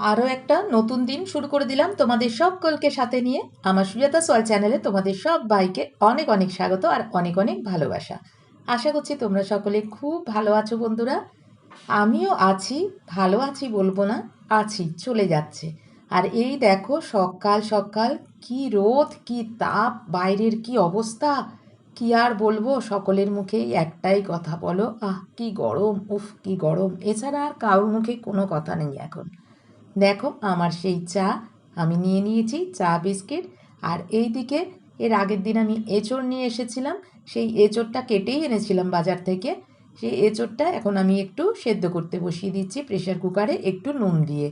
আরও একটা নতুন দিন শুরু করে দিলাম তোমাদের সকলকে সাথে নিয়ে। আমার সুজাতা সোয়াল চ্যানেলে তোমাদের সব বাইকে অনেক অনেক স্বাগত আর অনেক অনেক ভালোবাসা। আশা করছি তোমরা সকলে খুব ভালো আছো বন্ধুরা। আমিও আছি, ভালো আছি বলব না, আছি, চলে যাচ্ছে। আর এই দেখো সকাল সকাল কি রোদ, কি তাপ, বাইরের কি অবস্থা? কি আর বলব, সকলের মুখেই একটাই কথা বলো, আহ, কি গরম, উফ, কি গরম। এছাড়া আর কারোর মুখে কোনো কথা নেই এখন। দেখো আমার সেই চা আমি নিয়ে নিয়েছি, চা, বিস্কিট। আর এই দিকে এর আগের দিন আমি এঁচড় নিয়ে এসেছিলাম। সেই এঁচড়টা কেটেই এনেছিলাম বাজার থেকে। সেই এঁচড়টা এখন আমি একটু সেদ্ধ করতে বসিয়ে দিচ্ছি প্রেশার কুকারে একটু নুন দিয়ে।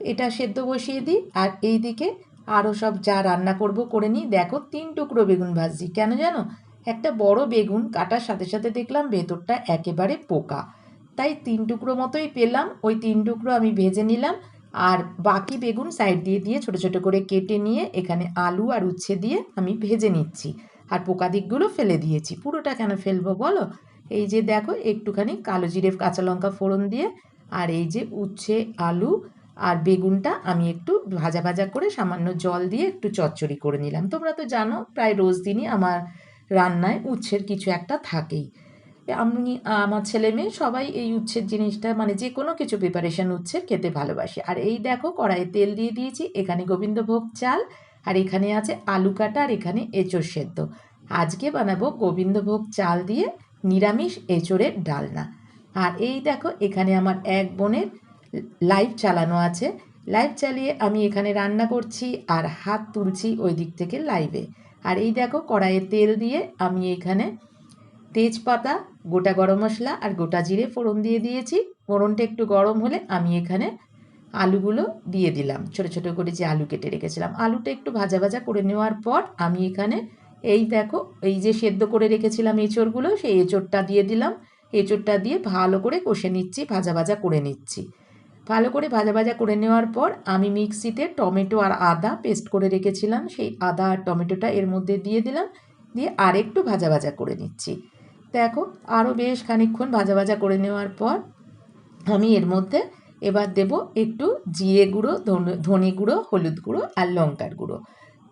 এটা সেদ্ধ বসিয়ে দিই আর এই দিকে আরও সব যা রান্না করব করে নিই। দেখো তিন টুকরো বেগুন ভাজছি। কেন জানো? একটা বড় বেগুন কাটার সাথে সাথে দেখলাম ভেতরটা একেবারে পোকা। তাই তিন টুকরো মতোই পেলাম। ওই তিন টুকরো আমি ভেজে নিলাম। আর বাকি বেগুন সাইড দিয়ে দিয়ে ছোট ছোট করে কেটে নিয়ে এখানে আলু আর উচ্ছে দিয়ে আমি ভেজে নিচ্ছি। আর পোকা দিকগুলো ফেলে দিয়েছি। পুরোটা কেন ফেলব বলো? এই যে দেখো, একটুখানি কালো জিরে, কাঁচা লঙ্কা ফোড়ন দিয়ে আর এই যে উচ্ছে, আলু আর বেগুনটা আমি একটু ভাজা ভাজা করে সামান্য জল দিয়ে একটু চচ্চড়ি করে নিলাম। তোমরা তো জানো, প্রায় রোজ দিনই আমার রান্নায় উচ্ছের কিছু একটা থাকেই। আমি, আমার ছেলে মেয়ে সবাই এই উচ্ছের জিনিসটা মানে যে কোনো কিছু প্রিপারেশন উচ্ছের খেতে ভালোবাসে। আর এই দেখো কড়াইয়ে তেল দিয়ে দিয়েছি, এখানে গোবিন্দভোগ চাল, আর এখানে আছে আলু কাটা, আর এখানে এঁচড় সেদ্ধ। আজকে বানাবো গোবিন্দভোগ চাল দিয়ে নিরামিষ এঁচড়ের ডালনা। আর এই দেখো এখানে আমার এক বোনের লাইভ চালানো আছে। লাইভ চালিয়ে আমি এখানে রান্না করছি আর হাত তুলছি ওই দিক থেকে লাইভে আর এই দেখো কড়াইয়ে তেল দিয়ে আমি এখানে তেজপাতা গোটা গরম মশলা আর গোটা জিরে ফোড়ন দিয়ে দিয়েছি। ফোড়নটা একটু গরম হলে আমি এখানে আলুগুলো দিয়ে দিলাম। ছোট ছোট করে যে আলু কেটে রেখেছিলাম। আলুটা একটু ভাজা ভাজা করে নেওয়ার পর আমি এখানে এই দেখো, এই যে সেদ্ধ করে রেখেছিলাম এঁচড়গুলো, সেই এঁচড়টা দিয়ে দিলাম। এঁচড়টা দিয়ে ভালো করে কষে নিচ্ছি, ভাজা ভাজা করে নিচ্ছি। ভালো করে ভাজা ভাজা করে নেওয়ার পর আমি মিক্সিতে টমেটো আর আদা পেস্ট করে রেখেছিলাম। সেই আদা আর টমেটোটা এর মধ্যে দিয়ে দিলাম। দিয়ে আরেকটু ভাজা ভাজা করে নিচ্ছি। দেখো আরও বেশ খানিক্ষণ ভাজা ভাজা করে নেওয়ার পর আমি এর মধ্যে এবার দেব একটু জিরে গুঁড়ো ধনে গুঁড়ো, হলুদ গুঁড়ো আর লঙ্কার গুঁড়ো।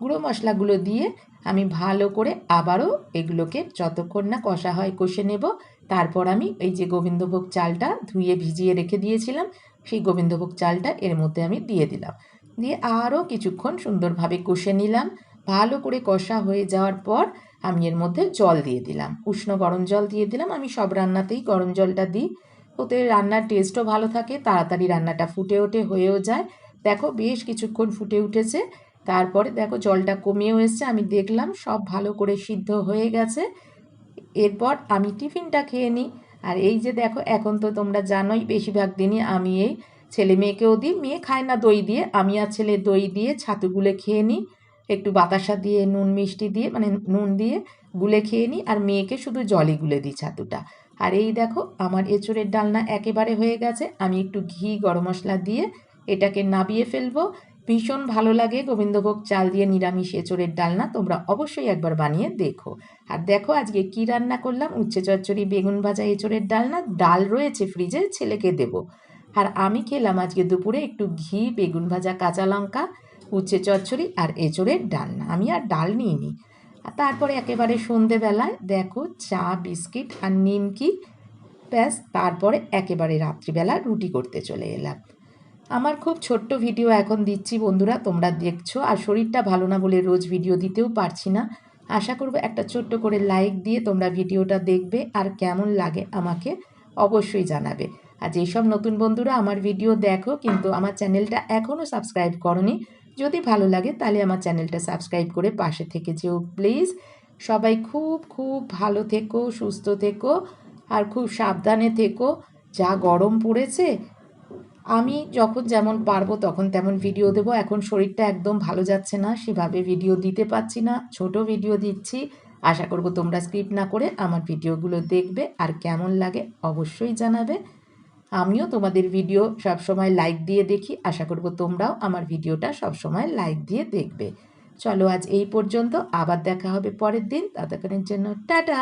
গুঁড়ো মশলাগুলো দিয়ে আমি ভালো করে আবারও এগুলোকে যতক্ষণ না কষা হয় কষে নেব। তারপর আমি এই যে গোবিন্দভোগ চালটা ধুয়ে ভিজিয়ে রেখে দিয়েছিলাম, সেই গোবিন্দভোগ চালটা এর মধ্যে আমি দিয়ে দিলাম। দিয়ে আরও কিছুক্ষণ সুন্দরভাবে কষে নিলাম। ভালো করে কষা হয়ে যাওয়ার পর আমি এর মধ্যে জল দিয়ে দিলাম। উষ্ণ গরম জল দিয়ে দিলাম। আমি সব রান্নাতেই গরম জলটা দিই। ওতে রান্নার টেস্টও ভালো থাকে, তাড়াতাড়ি রান্নাটা ফুটে ওঠে, হয়েও যায়। দেখো, বেশ কিছুক্ষণ ফুটে উঠেছে। তারপরে দেখো, জলটা কমিয়েও এসছে। আমি দেখলাম সব ভালো করে সিদ্ধ হয়ে গেছে। এরপর আমি টিফিনটা খেয়ে নিই। আর এই যে দেখো, এখন তো তোমরা জানোই, বেশিরভাগ দিনই আমি এই ছেলে মেয়েকেও দিই। মেয়ে খায় না দই দিয়ে। আমি আর ছেলে দই দিয়ে ছাতুগুলো খেয়ে নিই। একটু বাতাসা দিয়ে, নুন মিষ্টি দিয়ে মানে নুন দিয়ে গুলে খেয়ে নিই আর মেয়েকে শুধু জলে গুলে দিই ছাতুটা। আর এই দেখো, আমার এঁচড়ের ডালনা একেবারে হয়ে গেছে। আমি একটু ঘি, গরম মশলা দিয়ে এটাকে নাবিয়ে ফেলব। ভীষণ ভালো লাগে গোবিন্দভোগ চাল দিয়ে নিরামিষ এঁচড়ের ডালনা। তোমরা অবশ্যই একবার বানিয়ে দেখো। আর দেখো, আজকে কি রান্না করলাম? উচ্ছে চচ্চড়ি, বেগুন ভাজা এঁচড়ের ডালনা, ডাল রয়েছে ফ্রিজে, ছেলেকে দেব। আর আমি খেলাম আজকে দুপুরে একটু ঘি, বেগুন ভাজা, কাঁচা লঙ্কা উচ্ছে চচ্চড়ি আর এঁচড়ের ডালনা। আমি আর ডাল নিইনি। তারপরে একেবারে সন্ধেবেলায় দেখো চা, বিস্কিট আর নিমকি, ব্যাস, তারপরে একেবারে রাত্রিবেলা রুটি করতে চলে এলাম। আমার খুব ছোট্ট ভিডিও এখন দিচ্ছি বন্ধুরা, তোমরা দেখছ। আর শরীরটা ভালো না বলে রোজ ভিডিও দিতেও পারছি না। আশা করব একটা ছোট্ট করে লাইক দিয়ে তোমরা ভিডিওটা দেখবে আর কেমন লাগে আমাকে অবশ্যই জানাবে। আর যেসব নতুন বন্ধুরা আমার ভিডিও দেখো কিন্তু আমার চ্যানেলটা এখনও সাবস্ক্রাইব করনি যদি ভালো লাগে তাহলে আমার চ্যানেলটা সাবস্ক্রাইব করে পাশে থেকে যেও, প্লিজ। সবাই খুব খুব ভালো থেকো, সুস্থ থেকো, আর খুব সাবধানে থেকো। যা গরম পড়েছে, আমি যখন যেমন পারব তখন তেমন ভিডিও দেবো। এখন শরীরটা একদম ভালো যাচ্ছে না, সেভাবে ভিডিও দিতে পারছি না, ছোট ভিডিও দিচ্ছি। আশা করব তোমরা স্ক্রিপ্ট না করে আমার ভিডিওগুলো দেখবে। আর কেমন লাগে অবশ্যই জানাবে। আমিও তোমাদের ভিডিও সবসময় লাইক দিয়ে দেখি। আশা করব তোমরাও আমার ভিডিওটা সবসময় লাইক দিয়ে দেখবে। চলো আজ এই পর্যন্ত, আবার দেখা হবে পরের দিন। ততক্ষণের জন্য টাটা!